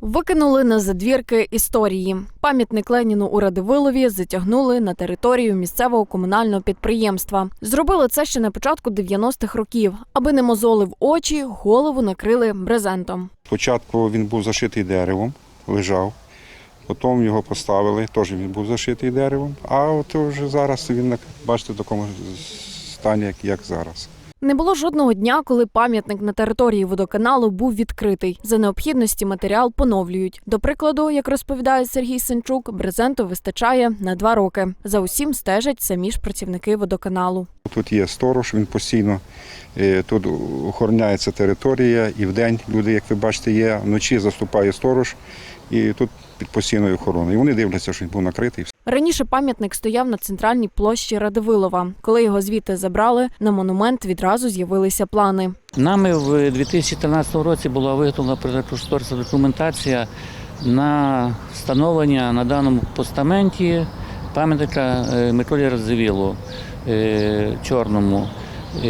Викинули на задвірки історії. Пам'ятник Леніну у Радивилові затягнули на територію місцевого комунального підприємства. Зробили це ще на початку 90-х років. Аби не мозолив очі, голову накрили брезентом. Спочатку він був зашитий деревом, лежав. Потім його поставили, теж він був зашитий деревом. А от вже зараз він, бачите, в такому стані, як зараз. Не було жодного дня, коли пам'ятник на території водоканалу був відкритий. За необхідності матеріал поновлюють. До прикладу, як розповідає Сергій Сенчук, брезенту вистачає на два роки. За усім стежать самі ж працівники водоканалу. Тут є сторож, він постійно е, тут охороняється територія, і вдень люди, як ви бачите, є, вночі заступає сторож, і тут під постійною охороною. І вони дивляться, що він був накритий. Раніше пам'ятник стояв на центральній площі Радивилова. Коли його звідти забрали, на монумент відразу з'явилися плани. Нами в 2013 році була виготовлена проєктно-кошторисна документація на встановлення на даному постаменті пам'ятника е, Миколі Радзивілу е, Чорному, е,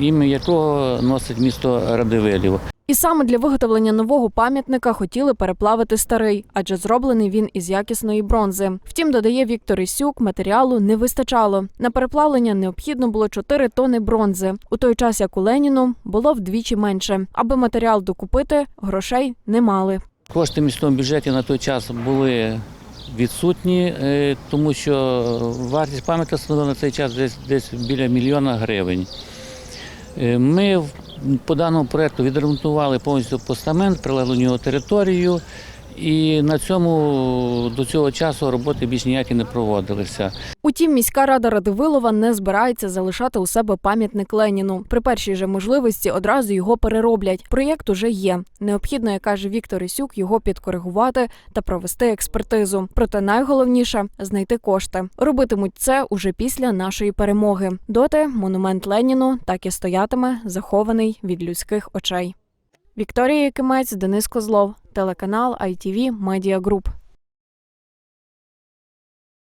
ім'я якого носить місто Радивилів. І саме для виготовлення нового пам'ятника хотіли переплавити старий, адже зроблений він із якісної бронзи. Втім, додає Віктор Ісюк, матеріалу не вистачало. На переплавлення необхідно було 4 тони бронзи, у той час як у Леніну було вдвічі менше. Аби матеріал докупити, грошей не мали. Кошти в міському бюджеті на той час були відсутні, е, тому що вартість пам'ятника на цей час десь, десь біля мільйона гривень. Е, Ми по даному проєкту відремонтували повністю постамент, прилеглу нього територію, і на цьому до цього часу роботи більш ніякі не проводилися. Утім, міська рада Радивилова не збирається залишати у себе пам'ятник Леніну. При першій же можливості одразу його перероблять. Проєкт уже є. Необхідно, як каже Віктор Ісюк, його підкоригувати та провести експертизу. Проте найголовніше знайти кошти. Робитимуть це уже після нашої перемоги. Доти монумент Леніну так і стоятиме захований від людських очей. Вікторія Якимець, Денис Козлов, телеканал ITV Media Group.